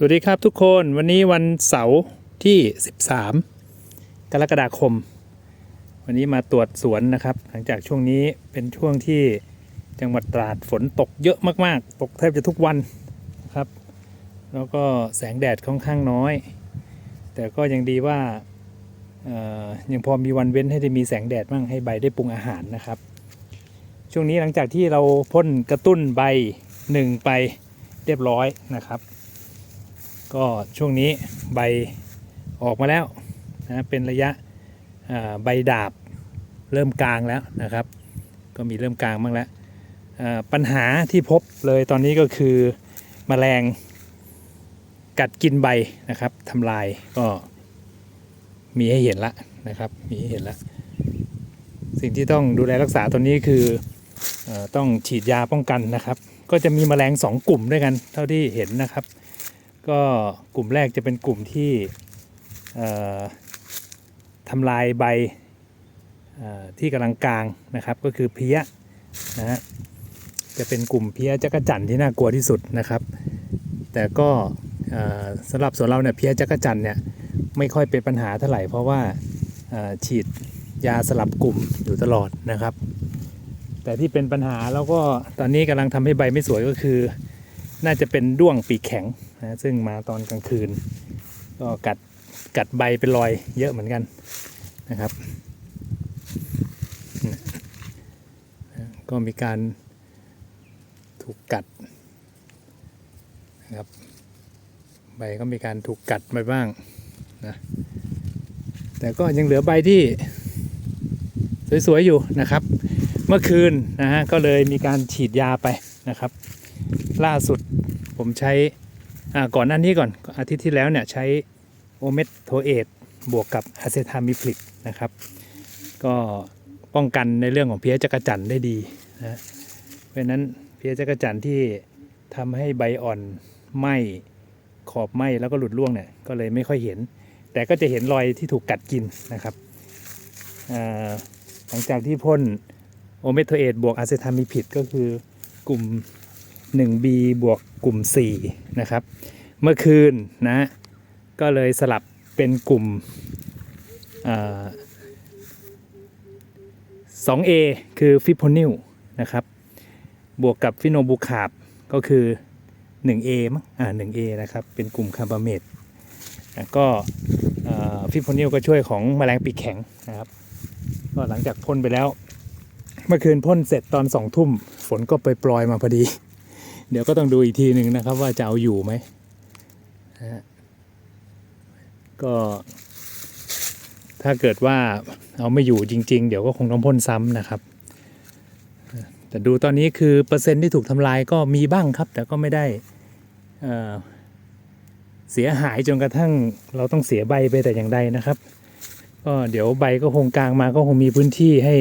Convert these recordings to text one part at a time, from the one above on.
สวัสดีครับทุกคนวันนี้วันเสาร์ที่ 13 กรกฎาคม วันนี้มาตรวจสวนนะครับ หลังจากช่วงนี้เป็นช่วงที่จังหวัดตราดฝนตกเยอะมากๆ ตกแทบจะทุกวันนะครับ แล้วก็แสงแดดค่อนข้างน้อย แต่ก็ยังดีว่ายังพอมีวันเว้นให้ได้มีแสงแดดบ้างให้ใบได้ปรุงอาหารนะครับ ช่วงนี้หลังจากที่เราพ่นกระตุ้นใบหนึ่งไปเรียบร้อยนะครับ ก็ช่วงนี้ใบออกมาแล้วนะเป็นระยะใบดาบเริ่มกลางแล้วนะครับ ก็มีเริ่มกลางบ้างแล้วปัญหาที่พบเลยตอนนี้ก็คือมแมลงกัดกินใบนะครับทำลายก็มีให้เห็นละนะครับมีให้เห็นละสิ่งที่ต้องดูแลรักษาตอนนี้คือออต้องฉีดยาป้องกันนะครับ ก็จะมีแมลงสองกลุ่มด้วยกัน เท่าที่เห็นนะครับ ก็กลุ่มแรกจะเป็นกลุ่มที่ทำลายใบที่กำลังกลางนะครับ ก็คือเพี้ยนะฮะจะเป็นกลุ่มเพี้ยจักจั่นที่น่ากลัวที่สุดนะครับ แต่ก็สำหรับส่วนเราเนี่ยเพี้ยจักจั่นเนี่ยไม่ค่อยเป็นปัญหาเท่าไหร่เพราะว่าฉีดยาสลับกลุ่มอยู่ตลอดนะครับ แต่ที่เป็นปัญหาแล้วก็ตอนนี้กำลังทำให้ใบไม่สวยก็คือ น่าจะเป็นด้วงปีกแข็งนะซึ่งมาตอนกลางคืน ก็กัดกัดใบเป็นรอยเยอะเหมือนกันนะครับ ก็มีการถูกกัดนะครับ ใบก็มีการถูกกัดไปบ้างนะแต่ก็ยังเหลือใบที่สวยๆอยู่นะครับ เมื่อคืนนะฮะก็เลยมีการฉีดยาไปนะครับ ล่าสุดผมใช้ก่อนหน้านี้ก่อนอาทิตย์ที่แล้วเนี่ยใช้โอเมทโทเอตบวกกับอะเซทามิพลิกนะครับ ก็ป้องกันในเรื่องของเพี้ยจักรจั่นได้ดีนะเพราะนั้นเพี้ยจักรจั่นที่ทำให้ใบอ่อนไหมขอบไหมแล้วก็หลุดร่วงเนี่ยก็เลยไม่ค่อยเห็น แต่ก็จะเห็นรอยที่ถูกกัดกินนะครับหลังจากที่พ่นโอเมทโทเอตบวกอะเซทามิพิดก็คือกลุ่ม 1B บวกกลุ่ม 4 นะครับ เมื่อคืนนะ ก็เลยสลับเป็นกลุ่มอ่า 2A คือฟิโพนิลนะครับ บวกกับฟิโนบูคาบก็คือ 1A มั้งอ่า 1A นะครับ เป็นกลุ่มคาร์บาเมตก็ฟิโพนิลก็ช่วยของแมลงปีกแข็งนะครับ ก็หลังจากพ่นไปแล้ว เมื่อคืนพ่นเสร็จตอนสองทุ่ม ฝนก็ไปปลอยมาพอดี เดี๋ยวก็ต้องดูอีกทีหนึ่งนะครับว่าจะเอาอยู่ไหมนะฮะก็ถ้าเกิดว่าเอาไม่อยู่จริง ๆ เดี๋ยวก็คงต้องพ่นซ้ำนะครับ แต่ดูตอนนี้คือเปอร์เซ็นต์ที่ถูกทำลายก็มีบ้างครับ แต่ก็ไม่ได้เอ่อเสียหายจนกระทั่งเราต้องเสียใบไปแต่อย่างใดนะครับ ก็เดี๋ยวใบก็คงกลางมาก็คงมีพื้นที่ให้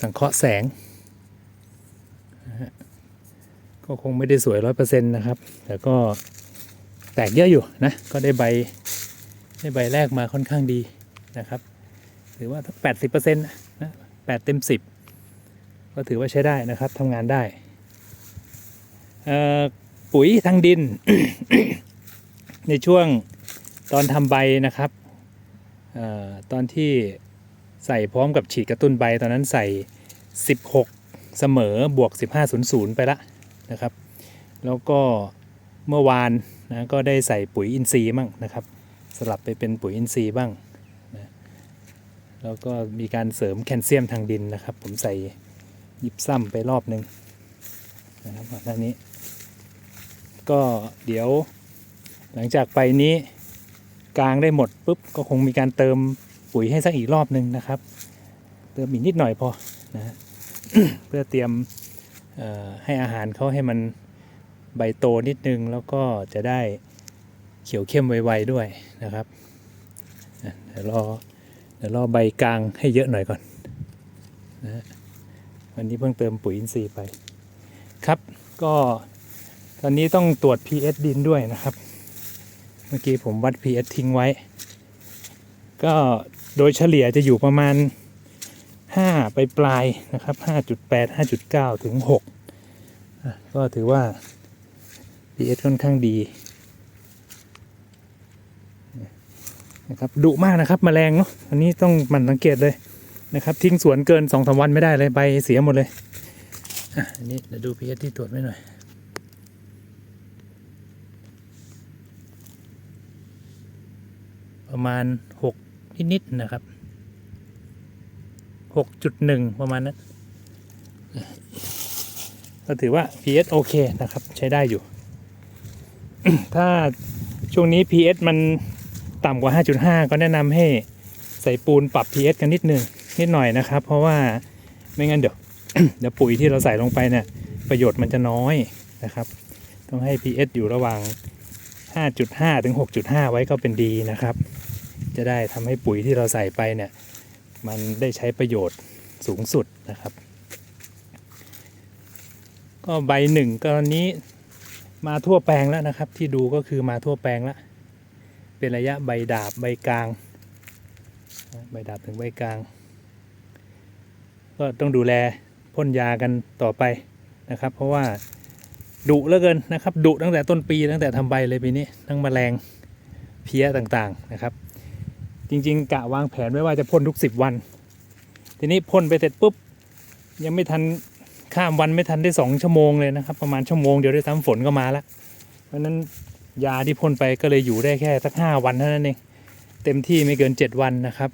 สังเคราะห์แสง ก็คงไม่ได้สวยร้อยเปอร์เซ็นต์นะครับ แต่ก็แตกเยอะอยู่นะ ก็ได้ใบได้ใบแรกมาค่อนข้างดีนะครับถือว่าแปดสิบเปอร์เซ็นต์นะแปดเต็มสิบก็ถือว่าใช้ได้นะครับทำงานได้ปุ๋ยทางดิน ในช่วงตอนทำใบนะครับออตอนที่ใส่พร้อมกับฉีดกระตุ้นใบตอนนั้นใส่ 16 เสมอบวก 1500 ไปละ นะครับ แล้วก็เมื่อวานนะก็ได้ใส่ปุ๋ยอินทรีย์บ้างนะครับ สลับไปเป็นปุ๋ยอินทรีย์บ้างนะแล้วก็มีการเสริมแคลเซียมทางดินนะครับ ผมใส่ยิบซ้ำไปรอบหนึ่งนะครับก่อนหน้านี้ ก็เดี๋ยวหลังจากไปนี้กลางได้หมดปุ๊บก็คงมีการเติมปุ๋ยให้สักอีกรอบหนึ่งนะครับ เติมอีกนิดหน่อยพอนะเพื่อเตรียม ให้อาหารเขาให้มันใบโตนิดนึง แล้วก็จะได้เขียวเข้มไวๆด้วยนะครับเดี๋ยวรอเดี๋ยวรอใบกลางให้เยอะหน่อยก่อนนะฮะวันนี้เพิ่งเติมปุ๋ยอินทรีย์ไปครับก็ตอนนี้ต้องตรวจ pH ดินด้วยนะครับ เมื่อกี้ผมวัด pH ทิ้งไว้ ก็โดยเฉลี่ยจะอยู่ประมาณ 5ไปปลายนะครับ 5.8 5.9 ถึง 6 ก็ถือว่า pH ค่อนข้างดีนะครับดุมากนะครับมแมลงเนาะอันนี้ต้องมันสังเกตเลยนะครับ ทิ้งสวนเกิน2อสวันไม่ได้เลยใบเสียหมดเลยอันนี้เดี๋ยวดู pH ที่ตรวจไว้หน่อยประมาณ 6 นิด ๆ นะครับ หกจุดหนึ่งประมาณนั้นก็ถือว่า pH โอเคนะครับ ใช้ได้อยู่ ถ้าช่วงนี้ pH มันต่ำกว่า 5.5 ก็แนะนำให้ใส่ปูนปรับ pH กันนิดหนึ่งนิดหน่อยนะครับ เพราะว่าไม่งั้นเดี๋ยวเดี๋ยวปุ๋ยที่เราใส่ลงไปเนี่ยประโยชน์มันจะน้อยนะครับ ต้องให้ pH อยู่ระหว่าง 5.5 ถึง 6.5 ไว้ก็เป็นดีนะครับ จะได้ทำให้ปุ๋ยที่เราใส่ไปเนี่ย มันได้ใช้ประโยชน์สูงสุดนะครับ ก็ใบหนึ่งกรณีมาทั่วแปลงแล้วนะครับ ที่ดูก็คือมาทั่วแปลงแล้วเป็นระยะใบดาบใบกลาง ใบดาบถึงใบกลาง ก็ต้องดูแลพ่นยากันต่อไปนะครับ เพราะว่าดุเหลือเกินนะครับดุตั้งแต่ต้นปีตั้งแต่ทำใบเลยปีนี้ทั้งแมลงเพี้ยต่างๆนะครับ จริง ๆ กะวางแผนไว้ว่าจะพ่นทุก10วัน ทีนี้พ่นไปเสร็จปุ๊บ ยังไม่ทันข้ามวันไม่ทันได้2ชั่วโมงเลยนะครับ ประมาณชั่วโมงเดียวได้ซ้ำฝนก็มาแล้ว เพราะนั้นยาที่พ่นไปก็เลยอยู่ได้แค่สัก5วันเท่านั้นเองเต็มที่ไม่เกิน7วันนะครับ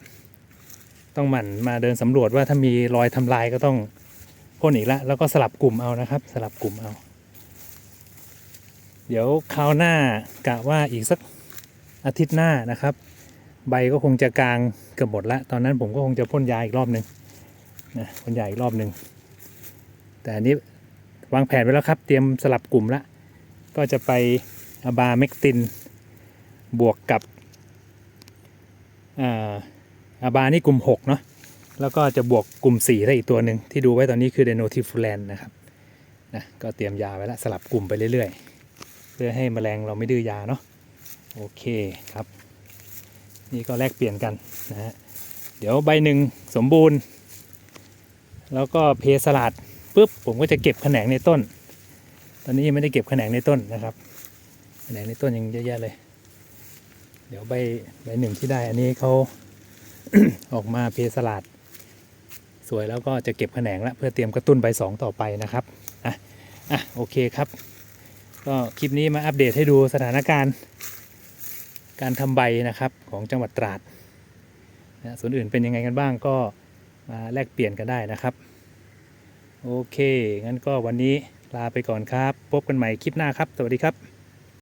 ต้องหมั่นมาเดินสำรวจว่าถ้ามีรอยทำลายก็ต้องพ่นอีกละแล้วก็สลับกลุ่มเอานะครับ สลับกลุ่มเอา เดี๋ยวคราวหน้ากะว่าอีกสักอาทิตย์หน้านะครับ ใบก็คงจะกลางเกือบหมดละตอนนั้นผมก็คงจะพ่นยาอีกรอบหนึ่งนะพ่นยาอีกรอบหนึ่งแต่อันนี้วางแผนไว้แล้วครับ เตรียมสลับกลุ่มละก็จะไปอาบาเมกติน บวกกับอาบานี่กลุ่ม 6 เนาะแล้วก็จะบวกกลุ่ม 4 ได้อีกตัวหนึ่งที่ดูไว้ตอนนี้คือเดโนทิฟูแลนนะครับนะก็เตรียมยาไว้แล้วสลับกลุ่มไปเรื่อยๆ เพื่อให้แมลงเราไม่ดื้อยาเนาะโอเคครับ นี่ก็แลกเปลี่ยนกันนะฮะเดี๋ยวใบหนึ่งสมบูรณ์ แล้วก็เพสลัดปุ๊บผมก็จะเก็บแขนงในต้น ตอนนี้ยังไม่ได้เก็บแขนงในต้นนะครับแขนงในต้นยังเยอะแยะเลย เดี๋ยวใบใบหนึ่งที่ได้อันนี้เขาออกมาเพสลัดสวยแล้วก็จะเก็บแขนงแล้วเพื่อเตรียมกระตุ้นใบสองต่อไปนะครับอะอะโอเคครับ ก็คลิปนี้มาอัปเดตให้ดูสถานการณ์ การทำใบนะครับของจังหวัดตราดนะส่วนอื่นเป็นยังไงกันบ้างก็มาแลกเปลี่ยนกันได้นะครับ โอเค งั้นก็วันนี้ลาไปก่อนครับ พบกันใหม่คลิปหน้าครับ สวัสดีครับ